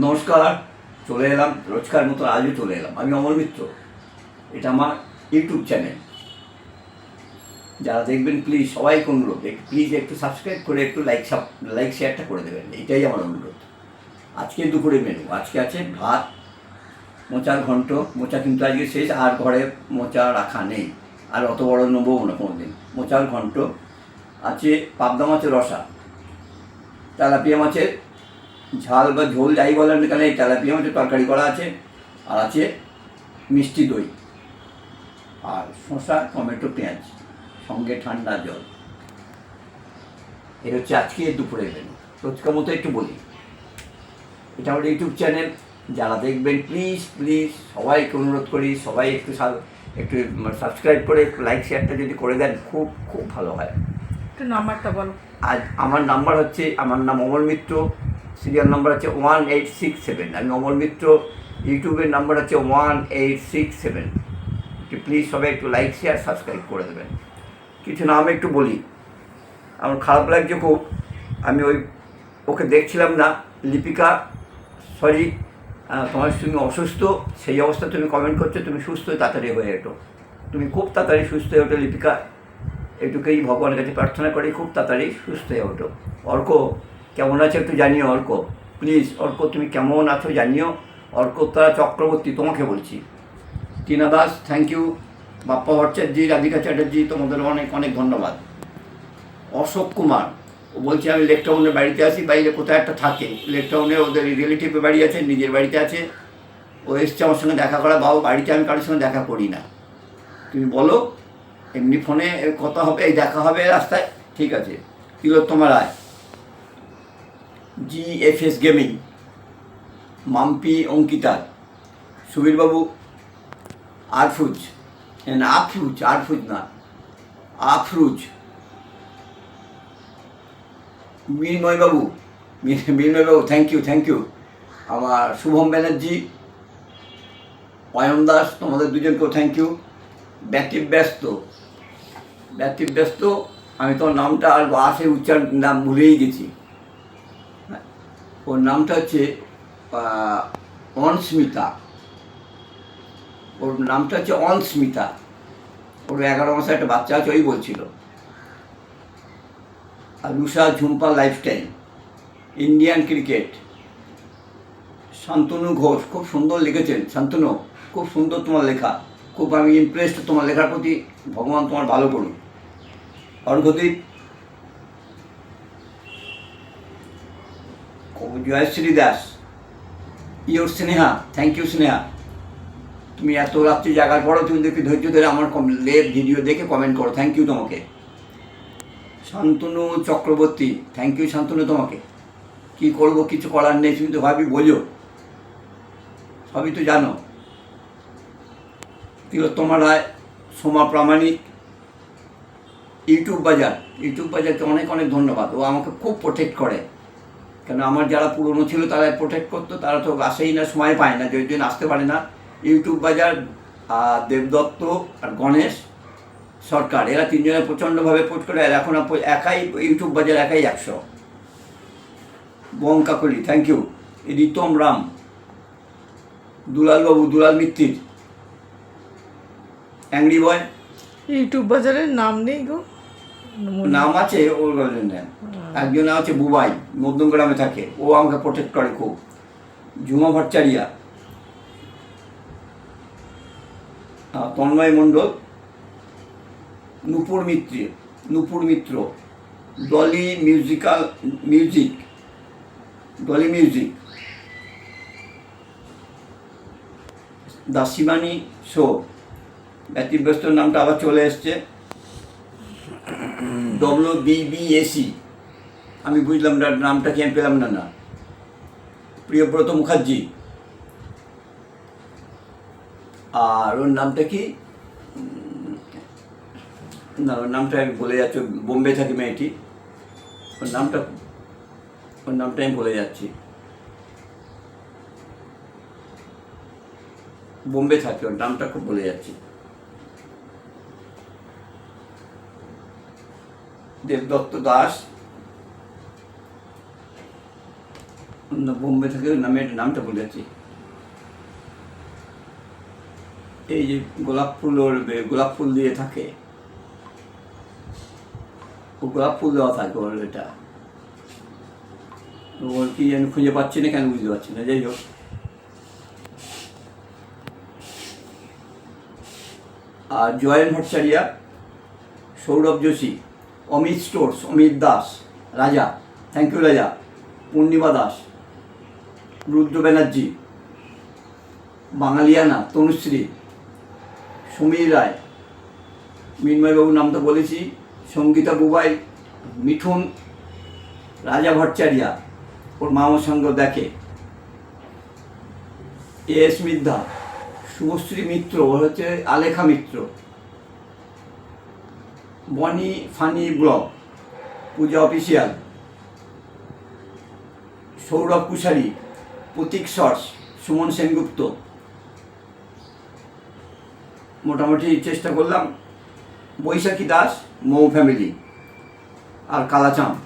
নমস্কার, চলে এলাম, রোজকার মতো আজও চলে এলাম। আমি অমর মিত্র, এটা আমার ইউটিউব চ্যানেল। যারা দেখবেন প্লিজ সবাইকে অনুরোধ প্লিজ একটু সাবস্ক্রাইব করে, একটু লাইক লাইক শেয়ারটা করে দেবেন। এটাই আমার অনুরোধ। আজকে দুপুরে মেনু আজকে আছে ভাত, মোচার ঘন্ট। মোচা কিন্তু আজকে শেষ, আর ঘরে মোচা রাখা নেই। আর অত বড় নেব না কোনো দিন মোচার ঘন্ট, আছে পাবদা মাছের রসা, তেলাপিয়া মাছের ঝাল বা ঝোল যাই বলেন না কেন এই তেলাপিয়া মাছের তরকারি করা আছে আর আছে মিষ্টি দই আর শসা টমেটো পেঁয়াজ সঙ্গে ঠান্ডা জল। এই হচ্ছে আজকে দুপুরের মেনু রোজকার মতো একটু বলি। এটা আমার ইউটিউব চ্যানেল যারা দেখবেন প্লিজ প্লিজ সবাইকে অনুরোধ করি সবাই একটু একটু সাবস্ক্রাইব করে লাইক শেয়ারটা যদি করে দেন খুব খুব ভালো হয়। একটু নাম্বারটা বলো। আজ আমার নাম্বার হচ্ছে আমার নাম অমর মিত্র। সিরিয়াল নাম্বার হচ্ছে ওয়ান এইট সিক্স সেভেন আমি অমর মিত্র ইউটিউবের নাম্বার হচ্ছে one eight six seven please সবাই একটু লাইক শেয়ার সাবস্ক্রাইব করে দেবেন। কিছু নাম একটু বলি। আমার খারাপ লাগছে খুব। আমি ওই ওকে দেখছিলাম না, লিপিকা। সরি তোমার তুমি অসুস্থ, সেই অবস্থা তুমি কমেন্ট করছ, তুমি সুস্থ তাড়াতাড়ি হয়ে এটো তুমি খুব তাড়াতাড়ি সুস্থ হয়ে ওঠো, লিপিকা। এটুকুই ভগবানের কাছে প্রার্থনা করি, খুব তাড়াতাড়ি সুস্থ হয়ে ওঠো। অর্ক কেমন আছে একটু জানিও, অর্ক। প্লিজ অর্ক, তুমি কেমন আছো জানিও। অর্ক, তারা চক্রবর্তী, তোমাকে বলছি। টিনা দাস থ্যাংক ইউ বাপ্পা ভট্টাচার্যি, রাধিকা চ্যাটার্জি, তোমাদের অনেক অনেক ধন্যবাদ। অশোক কুমার, ও বলছে আমি লেকটাউনের বাড়িতে আছি, বাইরে কোথায় একটা থাকে। লেকটাউনে ওদের রিলেটিভের বাড়ি আছে, নিজের বাড়িতে আছে। ও এসছে আমার সঙ্গে দেখা করা, বাবু, বাড়িতে আমি কারোর সঙ্গে দেখা করি না। তুমি বলো, এমনি ফোনে কথা হবে, এই দেখা হবে রাস্তায়, ঠিক আছে। Tilottama Roy. G F S gaming. Mampi, Ankita, Subirbabu, Arfuz Afruz, Arfuz না, Afruz মৃ- Mrinmoybabu thank you thank you আমার শুভম ব্যানার্জি, অয়ন দাস, তোমাদের দুজনকেও থ্যাংক ইউ ব্যতিব্যস্ত ব্যতিব্যস্ত, আমি তোমার নামটা আর আসে উচ্চারণ নাম ভুলেই গেছি। ওর নামটা হচ্ছে অনস্মিতা। ওর নামটা হচ্ছে অনস্মিতা। ওর এগারো মাসে একটা বাচ্চা আছে, ওই বলছিল। আর Rusha Jhumpa lifestyle Indian cricket Shantanu Ghosh, খুব সুন্দর লিখেছেন। শান্তনু, খুব সুন্দর তোমার লেখা। খুব আমি ইমপ্রেসড তোমার লেখার প্রতি। ভগবান তোমার ভালো করুন Arghadeep Jayashree Das your Sneha thank you Sneha. তুমি এত রাত্রি জাগার পরও তুমি দেখি ধৈর্য ধরে আমার লেভ ভিডিও দেখে কমেন্ট করো থ্যাংক ইউ তোমাকে। শান্তনু চক্রবর্তী থ্যাংক ইউ শান্তনু তোমাকে। কি করব, কিছু করার নেই, তুমি তো ভাবি বোঝো। সবই তো জানো। তোমার রায়, সোমা প্রামাণিক, ইউটিউব বাজার। ইউটিউব বাজারকে অনেক অনেক ধন্যবাদ। ও আমাকে খুব প্রোটেক্ট করে। কেন আমার যারা পুরনো ছিল তারা প্রোটেক্ট করতো, তারা তো আসেই না, সময় পায় না জন্য আসতে পারে না। ইউটিউব বাজার আর দেবদত্ত আর গণেশ সরকার, এরা তিনজনে প্রচণ্ডভাবে পোস্ট করে, আর এখন একাই ইউটিউব বাজার একাই একশো। Bong Kakoli thank you Ritam Ram, Dulalbabu, Dulal Mittir. Angry boy YouTube বাজারের নাম নেই গো। নাম আছে ওর জন্য একজন আছে বুবাই মধ্যমগ্রামে থাকে। ও আমাকে প্রোটেক্ট করে খুব। Jhuma Bhattacharya Tanmoy Mondal Nupur Mitra Nupur Mitra. Dolly musical music Dolly music দাসিমানি show. ব্যতিব্যস্ত নামটা আবার চলে এসছে। ডব্লিউ বিবিএসি আমি বুঝলাম না, নামটা কি আমি পেলাম না না। প্রিয়ব্রত মুখার্জি। আর ওর নামটা কি? না, ওর নামটা আমি বলে যাচ্ছি বোম্বে থাকি মেয়েটি। ওর নামটা ওর নামটা আমি বলে যাচ্ছি। বোম্বে থাকে, ওর নামটা খুব বলে যাচ্ছি। দেবদত্ত দাস। বোম্বে থেকে নামের নামটা বলে যাচ্ছি। এই যে গোলাপ ফুল ওর বে- গোলাপ ফুল দিয়ে থাকে। গোলাপ ফুল দেওয়া থাকে ওর এটা। ওর কি আমি খুঁজে পাচ্ছি না কেন বুঝতে পারছি না, যাই হোক। আর join Bhattacharya, Sourav Joshi. Amit stores, Amit Das, Raja thank you রাজা, পূর্ণিমা দাস, রুদ্র ব্যানার্জি বাঙালিয়ানা তনুশ্রী, সমীর রায়, মিন্ময়বাবুর নাম তো বলেছি, সঙ্গীতা বুবাই, মিঠুন, রাজা ভট্টাচারিয়া, ওর মামার সঙ্গে দেখে। এ এস মিদ্ধা, শুভশ্রী মিত্র, ওর হচ্ছে Alekha Mitra. Bony funny block Puja official Sourav Kushari Pratik সর্স সুমন সেনগুপ্ত মোটামুটি চেষ্টা করলাম। বৈশাখী দাস, মৌ ফ্যামিলি আর কালাচাঁদ।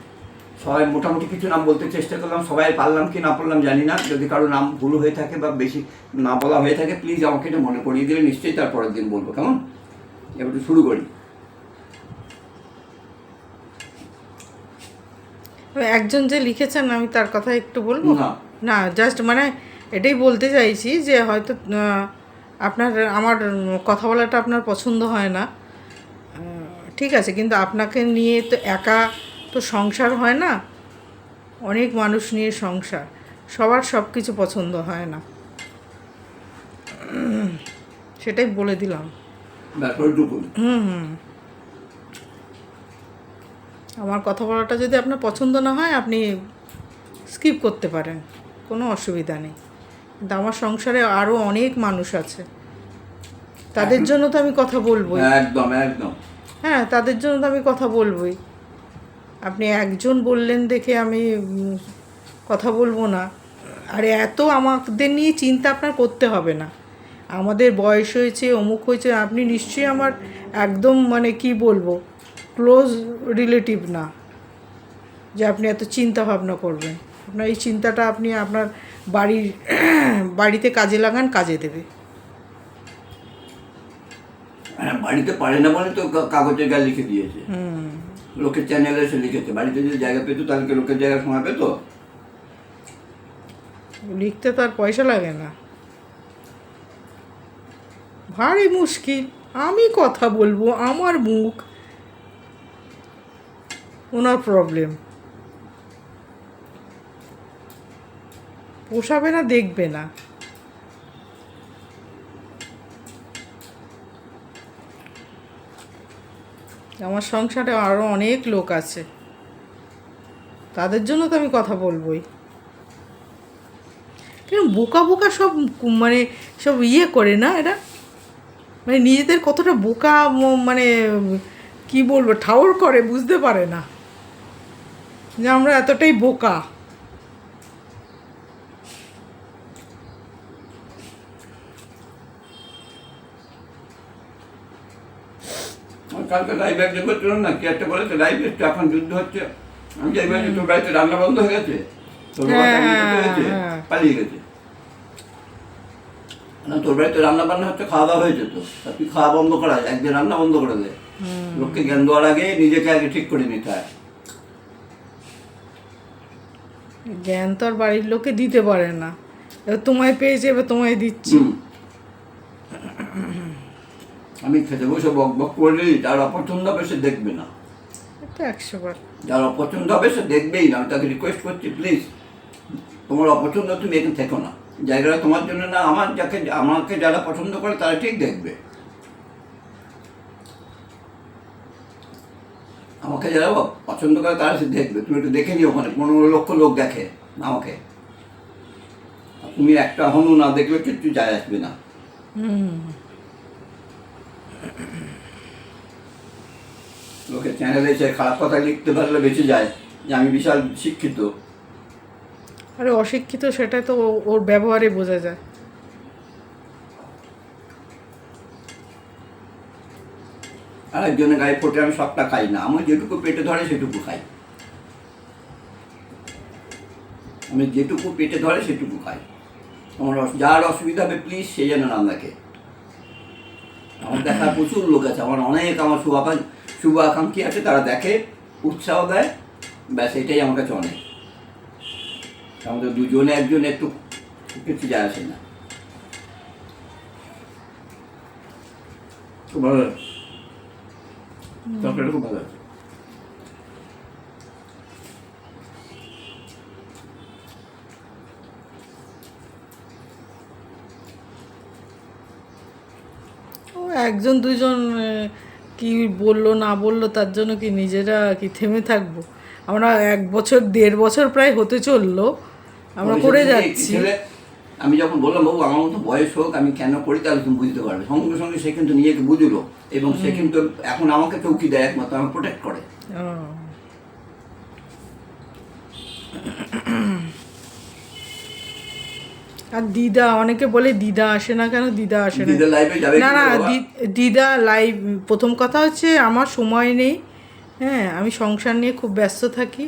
সবাই মোটামুটি কিছু নাম বলতে চেষ্টা করলাম। সবাই পারলাম কি না পারলাম জানি না। যদি কারও নাম ভুল হয়ে থাকে বা বেশি না বলা হয়ে থাকে প্লিজ আমাকে এটা মনে করিয়ে দিলে নিশ্চয়ই তার পরের দিন বলব। কেমন? এবার শুরু করি। একজন যে লিখেছেন আমি তার কথা একটু বলব? না। না জাস্ট মানে এটাই বলতে চাইছি যে হয়তো আপনার আমার কথা বলাটা আপনার পছন্দ হয় না। ঠিক আছে কিন্তু আপনাকে নিয়ে তো একা তো সংসার হয় না। অনেক মানুষ নিয়ে সংসার। সবার সব কিছু পছন্দ হয় না। সেটাই বলে দিলাম। হুম হুম। আমার কথা বলাটা যদি আপনার পছন্দ না হয় আপনি স্কিপ করতে পারেন। কোনো অসুবিধা নেই। কিন্তু আমার সংসারে আরও অনেক মানুষ আছে। তাদের জন্য তো আমি কথা বলবোই। একদম একদম। হ্যাঁ তাদের জন্য তো আমি কথা বলবোই। আপনি একজন বললেন দেখে আমি কথা বলব না। আর এত আমাদের নিয়ে চিন্তা আপনার করতে হবে না। আমাদের বয়স হয়েছে অমুক হয়েছে আপনি নিশ্চয়ই আমার একদম মানে কি বলব? ক্লোজ রিলেটিভ না যে আপনি এত চিন্তা ভাবনা করবেন। আপনার এই চিন্তাটা আপনি আপনার বাড়ির বাড়িতে কাজে লাগান কাজে দেবে। হ্যাঁ বাড়িতে পারে না বলে তো কাগজে গায়ে লিখে দিয়েছে। হুম। লোকের চ্যানেলে এসে লিখেছে। বাড়িতে যদি জায়গা পেতো তাহলে লোকের জায়গা সময় পেতো? লিখতে তো আর পয়সা লাগে না। ভারী মুশকিল। আমি কথা বলব আমার মুখ। ওনার প্রবলেম পোষাবে না, দেখবে না। আমার সংসারে আরও অনেক লোক আছে। তাদের জন্য তো আমি কথা বলবোই। কেন বোকা বোকা সব মানে সব ইয়ে করে না এরা? মানে নিজেদের কতটা বোকা মানে কি বলব, ঠাউর করে, বুঝতে পারে না। যে আমরা এতটাই বোকা। কালকে লাইভ একজন করছিল না কি একটা বলেছে লাইভ একটু এখন যুদ্ধ হচ্ছে। আমি যাই বলছি তোর বাড়িতে রান্না বন্ধ হয়ে গেছে? তোর হ্যাঁ, গেছে, হ্যাঁ। পালিয়ে গেছে? না তোর বাড়িতে রান্না বান্না হচ্ছে খাওয়া দাওয়া হয়েছে তো। তুই খাওয়া বন্ধ করা একদিন রান্না বন্ধ করে দে। লোককে জ্ঞান দেওয়ার আগে নিজেকে আগে ঠিক করে নিতে হয়। জ্ঞান তো আর বাড়ির লোকে দিতে পারে না। এবার তোমায় পেয়েছে এবার তোমায় দিচ্ছি। আমি খেতে বসে বক বক করলেই যার অপছন্দ হবে সে দেখবে না। এটা একশো বার। যার অপছন্দ হবে সে দেখবেই না। আমি তাকে রিকোয়েস্ট করছি প্লিজ তোমার অপছন্দ তুমি এখানে থেকো না। জায়গাটা তোমার জন্য না আমার যাকে আমাকে যারা পছন্দ করে তারা ঠিক দেখবে। আমাকে যারা পছন্দ করে তারা সে দেখবে। তুমি একটু দেখে নিও ওখানে, পনেরো লক্ষ লোক দেখে আমাকে। তুমি একটা হনু না দেখলে কিচ্ছু যায় আসবে না। লোকে চ্যানেলে এসে খারাপ কথা লিখতে পারলে বেঁচে যায়, যে আমি বিশাল শিক্ষিত। আরে অশিক্ষিত সেটা তো ওর ব্যবহারে বোঝা যায়। আর একজনের গায়ে ফোটে আমি সবটা খাই না। আমার যেটুকু পেটে ধরে সেটুকু খাই। আমি যেটুকু পেটে ধরে সেটুকু খাই। আমার যার অসুবিধা হবে প্লিজ সে যেন না দেখে। আমার দেখার প্রচুর লোক আছে। আমার অনেক আমার শুভাকাঙ্ক্ষী শুভ আকাঙ্ক্ষী আছে, তারা দেখে, উৎসাহ দেয়। ব্যাস, এটাই আমার কাছে অনেক আমাদের দুজনে, একজন একটু কিছু যায় আসে না। লাগছে। তরকারিটা খুব ভালো আছে ও একজন দুজন কি বলল না বলল তার জন্য কি নিজেরা কি থেমে থাকব? আমরা এক বছর দেড় বছর প্রায় হতে চলল। আমরা করে যাচ্ছি। আমি যখন বললাম বাবু আমার মতো বয়স হোক আমি কেন করি তাহলে তুমি বুঝতে পারবে? সঙ্গে সঙ্গে সে কিন্তু নিজেকে বুঝলো এবং সে কিন্তু এখন আমাকে চৌকি দেয়? একমাত্র আমাকে প্রোটেক্ট করে। আর দিদা অনেকে বলে দিদা আসে না কেন? দিদা আসে না। যাবে না না? দিদা লাইভ প্রথম কথা হচ্ছে আমার সময় নেই। হ্যাঁ আমি সংসার নিয়ে খুব ব্যস্ত থাকি।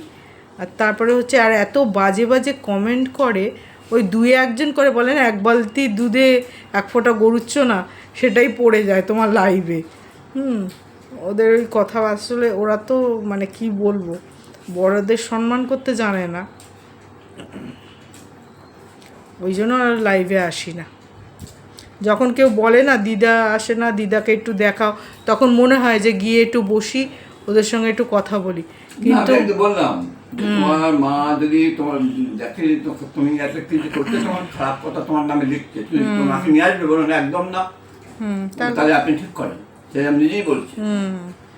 আর তারপরে হচ্ছে আর এত বাজে বাজে কমেন্ট করে ওই দুই একজন করে বলেন এক বালতি দুধে এক ফোঁটা গরুচ্ছ না সেটাই পড়ে যায় তোমার লাইভে হুম ওদের ওই কথা আসলে ওরা তো মানে কি বলব বড়দের সম্মান করতে জানে না। ওই জন্য আর লাইভে আসি না। যখন কেউ বলে না দিদা আসে না দিদাকে একটু দেখাও তখন মনে হয় যে গিয়ে একটু বসি ওদের সঙ্গে একটু কথা বলি। কিন্তু বললাম তোমার মা যদি তোমার দেখে তুমি একটা কিছু করতে তোমার খারাপ কথা তোমার নামে লিখছে তুমি তোমাকে নিয়ে আসবে বলো একদম না। তাহলে আপনি ঠিক করেন। সে আমি নিজেই বলছি।